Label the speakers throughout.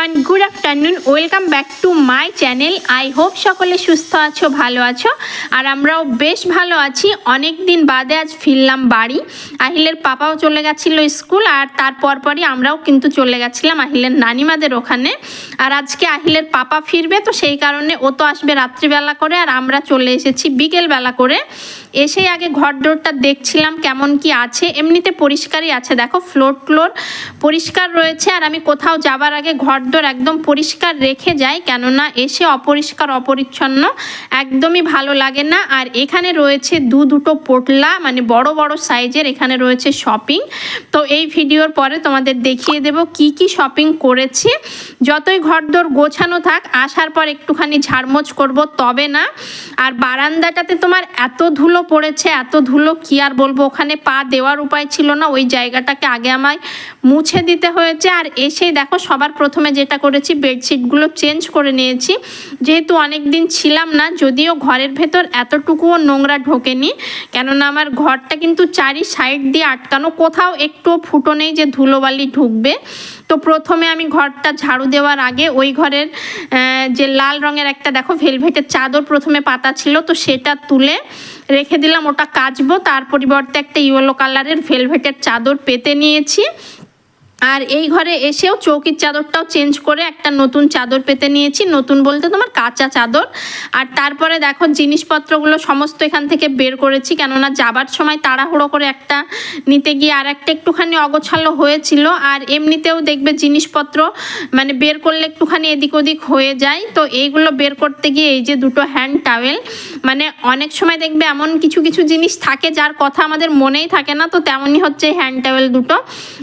Speaker 1: Everyone good afternoon welcome back to my channel I hope সকলে সুস্থ আছো, ভালো আছো। আর আমরাও বেশ ভালো আছি। অনেক দিন বাদে আজ ফিরলাম বাড়ি। আহিলের পাপাও চলে গেছিল স্কুল আর তারপর পরই আমরাও কিন্তু চলে গেছিলাম আহিলের নানিমাদের ওখানে। আর আজকে আহিলের পাপা ফিরবে, তো সেই কারণে ও তো আসবে রাত্রিবেলা করে আর আমরা চলে এসেছি বিকেলবেলা করে। এসেই আগে ঘর ডোরটা দেখছিলাম কেমন কি আছে। এমনিতে পরিষ্কারই আছে। দেখো ফ্লোর ফ্লোর পরিষ্কার রয়েছে আর আমি কোথাও যাবার আগে ঘর ঘরদোর একদম পরিষ্কার রেখে যাই, কেননা এসে অপরিষ্কার, অপরিচ্ছন্ন একদমই ভালো লাগে না। আর এখানে রয়েছে দু দুটো পোটলা মানে বড় বড় সাইজের এখানে রয়েছে শপিং তো এই ভিডিওর পরে তোমাদের দেখিয়ে দেব কি কি শপিং করেছি। যতই ঘরদোর গোছানো থাক, আসার পর একটুখানি ঝাড়মোছ করব, তবে না। আর বারান্দাটাতে তোমার এত ধুলো পড়েছে, এত ধুলো কি আর বলব? ওখানে পা দেওয়ার উপায় ছিল না, ওই জায়গাটাকে আগে আমায় মুছে দিতে হয়েছে। আর এসেই দেখো, সবার প্রথমে যেটা করেছি, বেডশিটগুলো চেঞ্জ করে নিয়েছি। যেহেতু অনেক দিন ছিলাম না, যদিও ঘরের ভেতর এতটুকুও নোংরা ঢোকেনি, কেননা আমার ঘরটা কিন্তু চারি সাইড দিয়ে আটকানো, কোথাও একটুও ফুটো নেই যে ধুলোবালি ঢুকবে। তো প্রথমে আমি ঘরটা ঝাড়ু দেওয়ার আগে ওই ঘরের যে লাল রঙের একটা দেখো ভেলভেটের চাদর প্রথমে পাতা ছিল, তো সেটা তুলে রেখে দিলাম, ওটা কাচবো। তার পরিবর্তে একটা ইয়েলো কালারের ভেলভেটের চাদর পেতে নিয়েছি। আর এই ঘরে এসেও চৌকির চাদরটাও চেঞ্জ করে একটা নতুন চাদর পেতে নিয়েছি। নতুন বলতে তোমার কাঁচা চাদর। আর তারপরে দেখো জিনিসপত্রগুলো সমস্ত এখান থেকে বের করেছি। কেননা যাবার সময় তাড়াহুড়ো করে একটা নিতে গিয়ে আর একটা একটুখানি অগোছালো হয়েছিল। আর এমনিতেও দেখবে জিনিসপত্র মানে বের করলে একটুখানি এদিক ওদিক হয়ে যায়। তো এইগুলো বের করতে গিয়ে এই যে দুটো হ্যান্ড টাওয়েল মানে অনেক সময় দেখবে এমন কিছু কিছু জিনিস থাকে যার কথা আমাদের মনেই থাকে না, তো তেমনই হচ্ছে হ্যান্ড টাওয়েল দুটো।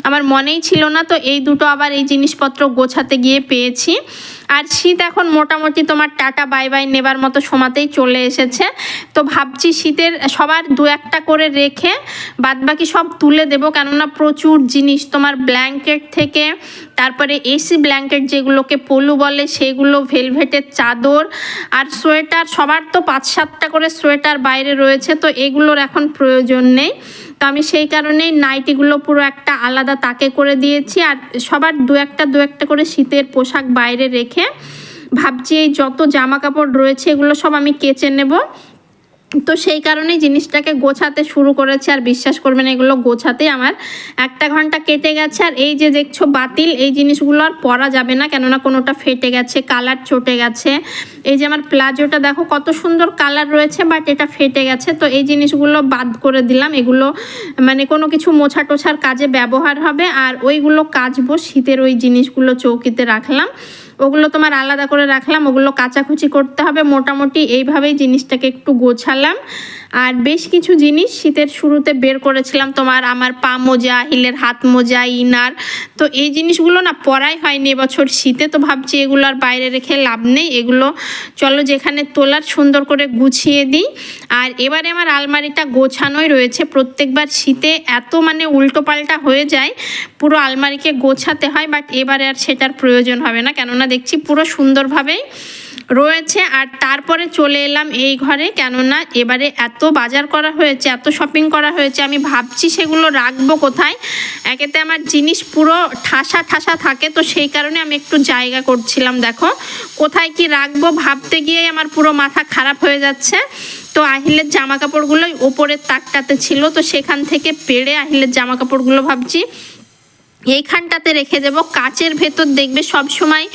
Speaker 1: আমার মনেই ছিল না, তো এই দুটো আবার এই জিনিসপত্র গোছাতে গিয়ে পেয়েছি। আর শীত এখন মোটামুটি তোমার টাটা, বাই বাই নেবার মতো সময়তেই চলে এসেছে। তো ভাবছি শীতের সবার দু একটা করে রেখে বাদবাকি সব তুলে দেবো। কেননা প্রচুর জিনিস তোমার ব্ল্যাঙ্কেট থেকে, তারপরে এসি ব্ল্যাঙ্কেট যেগুলোকে পলু বলে, সেগুলো, ভেলভেটের চাদর আর সোয়েটার, সবার তো পাঁচ সাতটা করে সোয়েটার বাইরে রয়েছে, তো এগুলোর এখন প্রয়োজন নেই। তো আমি সেই কারণেই নাইটিগুলো পুরো একটা আলাদা তাকে করে দিয়েছি। আর সবার দু একটা দু একটা করে শীতের পোশাক বাইরে রেখে ভাবছি এই যত জামা কাপড় রয়েছে এগুলো সব আমি কেচে নেব। তো সেই কারণেই জিনিসটাকে গোছাতে শুরু করেছে আর বিশ্বাস করবেন এগুলো গোছাতে আমার একটা ঘণ্টা কেটে গেছে। আর এই যে দেখছ বাতিল, এই জিনিসগুলো আর পরা যাবে না, কেননা কোনোটা ফেটে গেছে, কালার চটে গেছে। এই যে আমার প্লাজোটা দেখো কত সুন্দর কালার রয়েছে, বাট এটা ফেটে গেছে। তো এই জিনিসগুলো বাদ করে দিলাম। এগুলো মানে কোনো কিছু মোছা টোছার কাজে ব্যবহার হবে। আর ওইগুলো কাচবো, শীতের ওই জিনিসগুলো চৌকিতে রাখলাম। ওগুলো তোমার আলাদা করে রাখলাম, ওগুলো কাচাকুচি করতে হবে। মোটামুটি এইভাবেই জিনিসটাকে একটু গোছালাম। আর বেশ কিছু জিনিস শীতের শুরুতে বের করেছিলাম তোমার আমার পা মোজা, হিলের হাত মোজা, ইনার। তো এই জিনিসগুলো না পরাই হয়নি এবছর শীতে, তো ভাবছি এগুলো আর বাইরে রেখে লাভ নেই। এগুলো চলো যেখানে তোলার সুন্দর করে গুছিয়ে দিই। আর এবারে আমার আলমারিটা গোছানোই রয়েছে। প্রত্যেকবার শীতে এত মানে উল্টো পাল্টা হয়ে যায়, পুরো আলমারিকে গোছাতে হয়, বাট এবারে আর সেটার প্রয়োজন হবে না। কেননা দেখছি পুরো সুন্দরভাবেই রয়েছে। আর তারপরে চলে এলাম এই ঘরে। কেননা এবারে এত বাজার করা হয়েছে, এত শপিং করা হয়েছে, আমি ভাবছি সেগুলো রাখব কোথায়? একেতে আমার জিনিস পুরো ঠাসা ঠাসা থাকে, তো সেই কারণে আমি একটু জায়গা করছিলাম। দেখো, কোথায় কি রাখব ভাবতে গিয়ে আমার পুরো মাথা খারাপ হয়ে যাচ্ছে। তো আহিলের জামা কাপড়গুলোই ওপরের তাকটাতে ছিল, তো সেখান থেকে পেড়ে আহিলের জামা কাপড়গুলো ভাবছি এইখানটাতে রেখে দেবো। কাচের ভেতর দেখবে সব সময়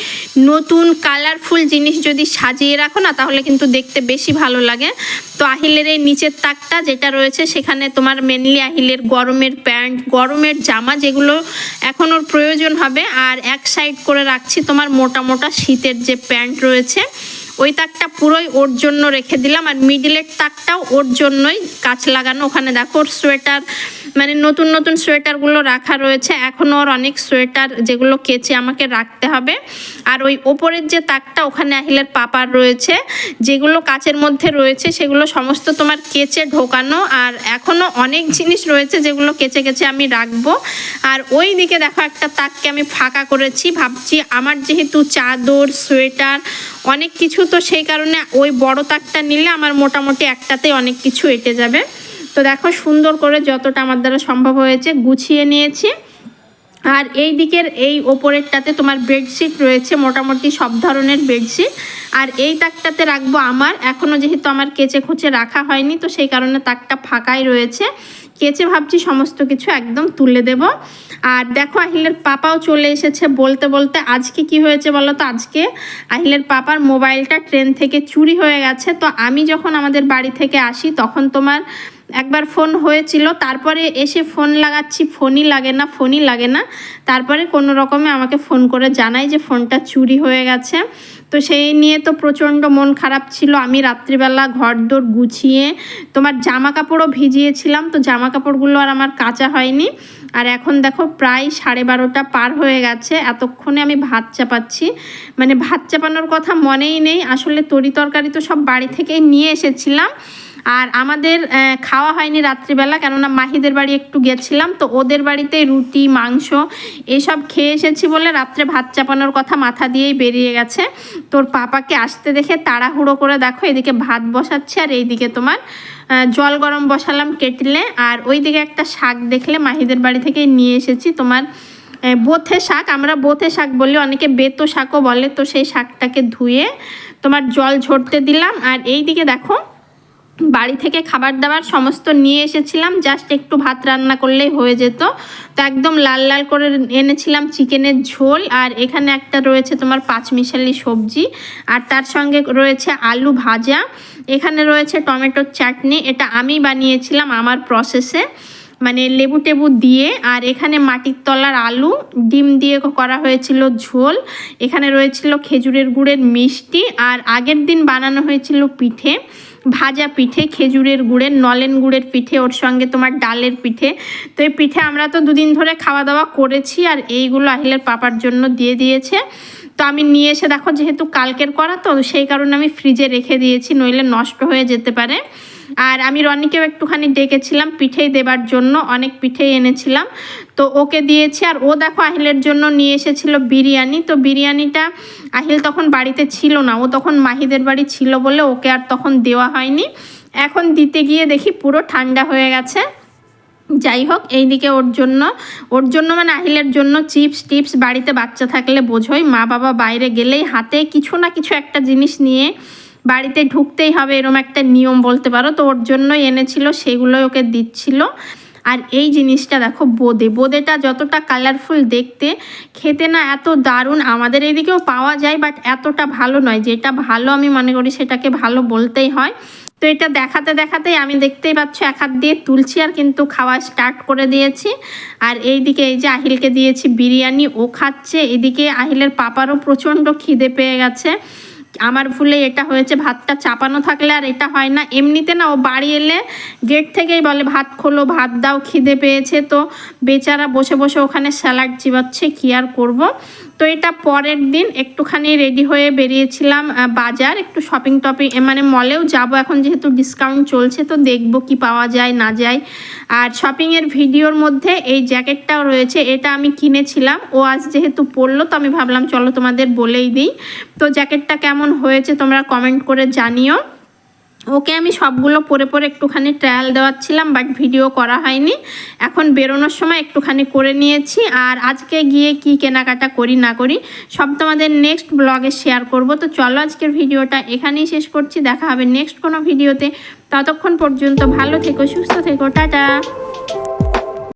Speaker 1: নতুন কালারফুল জিনিস যদি সাজিয়ে রাখো না, তাহলে কিন্তু দেখতে বেশি ভালো লাগে। তো আহিলের এই নিচের তাকটা যেটা রয়েছে, সেখানে তোমার মেনলি আহিলের গরমের প্যান্ট, গরমের জামা যেগুলো এখন ওর প্রয়োজন হবে। আর এক সাইড করে রাখছি তোমার মোটা মোটা শীতের যে প্যান্ট রয়েছে ওই তাকটা পুরোই ওর জন্য রেখে দিলাম আর মিডিলের তাকটাও ওর জন্যই কাছ লাগানো। ওখানে দেখো ওর সোয়েটার মানে নতুন নতুন সোয়েটারগুলো রাখা রয়েছে। এখনও ওর অনেক সোয়েটার যেগুলো কেচে আমাকে রাখতে হবে। আর ওই ওপরের যে তাকটা, ওখানে আহিলের পাপার রয়েছে। যেগুলো কাচের মধ্যে রয়েছে, সেগুলো সমস্ত তোমার কেচে ঢোকানো। আর এখনও অনেক জিনিস রয়েছে যেগুলো কেচে কেচে আমি রাখব। আর ওই দিকে দেখো একটা তাককে আমি ফাঁকা করেছি। ভাবছি আমার যেহেতু চাদর, সোয়েটার, অনেক কিছু তো সেই কারণে ওই বড় তাকটা নিলে আমার মোটামুটি একটাতে অনেক কিছু এঁটে যাবে। তো দেখো সুন্দর করে যতটা আমার দ্বারা সম্ভব হয়েছে গুছিয়ে নিয়েছি। আর এই দিকের এই ওপরেরটাতে তোমার বেডশিট রয়েছে, মোটামুটি সব ধরনের বেডশিট। আর এই তাকটাতে রাখব আমার। এখনও যেহেতু আমার কেচে খুচে রাখা হয়নি, তো সেই কারণে তাকটা ফাঁকাই রয়েছে। কেচে ভাবছি, সমস্ত কিছু একদম তুলে দেব। আর দেখো, আহিলের পাপাও চলে এসেছে বলতে বলতে। আজকে কি হয়েছে বলো তো? আজকে আহিলের পাপার মোবাইলটা ট্রেন থেকে চুরি হয়ে গেছে। তো আমি যখন আমাদের বাড়ি থেকে আসি, তখন তোমার একবার ফোন হয়েছিল। তারপরে এসে ফোন লাগাচ্ছি, ফোনই লাগে না, ফোনই লাগে না। তারপরে কোনো রকমে আমাকে ফোন করে জানাই যে ফোনটা চুরি হয়ে গেছে। তো সেই নিয়ে তো প্রচণ্ড মন খারাপ ছিল। আমি রাত্রিবেলা ঘর দোর গুছিয়ে তোমার জামা কাপড়ও ভিজিয়েছিলাম, তো জামা কাপড়গুলো আর আমার কাঁচা হয়নি। আর এখন দেখো প্রায় সাড়ে বারোটা পার হয়ে গেছে, এতক্ষণে আমি ভাত চাপাচ্ছি। মানে ভাত চাপানোর কথা মনেই নেই, আসলে তরি তরকারি তো সব বাড়ি থেকেই নিয়ে এসেছিলাম। আর আমাদের খাওয়া হয়নি রাত্রিবেলা, কেননা মাহিদের বাড়ি একটু গেছিলাম, তো ওদের বাড়িতে রুটি, মাংস এসব খেয়ে এসেছি বলে রাত্রে ভাত চাপানোর কথা মাথা দিয়েই বেরিয়ে গেছে। তোর পাপাকে আসতে দেখে তাড়াহুড়ো করে দেখো, এদিকে ভাত বসাচ্ছে আর এইদিকে তোমার জল গরম বসালাম কেটলে। আর ওইদিকে একটা শাক দেখলে মাহিদের বাড়ি থেকে নিয়ে এসেছি তোমার বোথে শাক। আমরা বোথে শাক বলি, অনেকে বেতো শাকও বলে, তো সেই শাকটাকে ধুয়ে তোমার জল ঝরতে দিলাম। আর এই দিকে দেখো বাড়ি থেকে খাবার দাবার সমস্ত নিয়ে এসেছিলাম জাস্ট একটু ভাত রান্না করলেই হয়ে যেত। তো একদম লাল লাল করে এনেছিলাম চিকেনের ঝোল, আর এখানে একটা রয়েছে তোমার পাঁচমিশালি সবজি, আর তার সঙ্গে রয়েছে আলু ভাজা। এখানে রয়েছে টমেটোর চাটনি, এটা আমি বানিয়েছিলাম আমার প্রসেসে মানে লেবু টেবু দিয়ে, আর এখানে মাটির তলার আলু, ডিম দিয়ে করা হয়েছিল ঝোল। এখানে রয়েছিল খেজুরের গুড়ের মিষ্টি, আর আগের দিন বানানো হয়েছিল পিঠে। ভাজা পিঠে, খেজুরের গুড়ের নলেন গুড়ের পিঠে, ওর সঙ্গে তোমার ডালের পিঠে। তো এই পিঠে আমরা তো দুদিন ধরে খাওয়া দাওয়া করেছি আর এইগুলো আহিলের পাপার জন্য দিয়ে দিয়েছে। তো আমি নিয়ে এসে দেখো, যেহেতু কালকের করা তো সেই কারণে আমি ফ্রিজে রেখে দিয়েছি, নইলে নষ্ট হয়ে যেতে পারে। আর আমি রনিকেও একটুখানি ডেকেছিলাম, পিঠেই দেবার জন্য, অনেক পিঠেই এনেছিলাম। তো ওকে দিয়েছি, আর ও দেখো আহিলের জন্য নিয়ে এসেছিল বিরিয়ানি। তো বিরিয়ানিটা আহিল তখন বাড়িতে ছিল না, ও তখন মাহিদের বাড়ি ছিল বলে ওকে আর তখন দেওয়া হয়নি। এখন দিতে গিয়ে দেখি পুরো ঠান্ডা হয়ে গেছে। যাই হোক, এইদিকে ওর জন্য ওর জন্য মানে আহিলের জন্য চিপস টিপস, বাড়িতে বাচ্চা থাকলে বোঝোই, মা বাবা বাইরে গেলেই হাতে কিছু না কিছু একটা জিনিস নিয়ে বাড়িতে ঢুকতেই হবে এরম একটা নিয়ম বলতে পারো। তো ওর জন্যই এনেছিল, সেগুলোই ওকে দিচ্ছিল। আর এই জিনিসটা দেখো, বোদে। বোদেটা যতটা কালারফুল দেখতে, খেতে না এত দারুণ। আমাদের এদিকেও পাওয়া যায় বাট এতটা ভালো নয়। যেটা ভালো আমি মনে করি সেটাকে ভালো বলতেই হয়। তো এটা দেখাতে দেখাতেই আমি দেখতেই পাচ্ছ, এক হাত দিয়ে তুলছি আর কিন্তু খাওয়া স্টার্ট করে দিয়েছি। আর এই দিকে এই যে আহিলকে দিয়েছি বিরিয়ানি, ও খাচ্ছে। এদিকে আহিলের পাপারও প্রচণ্ড খিদে পেয়ে গেছে। আমার ভুলে এটা হয়েছে, ভাতটা চাপানো থাকলে আর এটা হয় না। এমনিতে না, ও বাড়ি এলে গেট থেকেই বলে, ভাত খোলো, ভাত দাও, খিদে পেয়েছে তো। বেচারা বসে বসে ওখানে স্যালাড চিবাচ্ছে, কি আর করব? তো এটা পরের দিন একটুখানি রেডি হয়ে বেরিয়েছিলাম বাজার, একটু শপিং টপিং মানে মলেও যাব। এখন যেহেতু ডিসকাউন্ট চলছে, তো দেখব কি পাওয়া যায়, না যায়। আর শপিংয়ের ভিডিওর মধ্যে এই জ্যাকেটটাও রয়েছে, এটা আমি কিনেছিলাম। ও আজ যেহেতু পরলো, তো আমি ভাবলাম, চলো তোমাদের বলেই দিই। তো জ্যাকেটটা কেমন হয়েছে, তোমরা কমেন্ট করে জানিও। ওকে আমি সবগুলো পরে পরে একটুখানি ট্রায়াল দেওয়াচ্ছিলাম বাট ভিডিও করা হয়নি। এখন বেরোনোর সময় একটুখানি করে নিয়েছি, আর আজকে গিয়ে কি কেনাকাটা করি না করি, সব তোমাদের নেক্সট ব্লগে শেয়ার করব। তো চলো আজকের ভিডিওটা এখানেই শেষ করছি, দেখা হবে নেক্সট কোনো ভিডিওতে ততক্ষণ পর্যন্ত ভালো থেকো, সুস্থ থেকো, টাটা।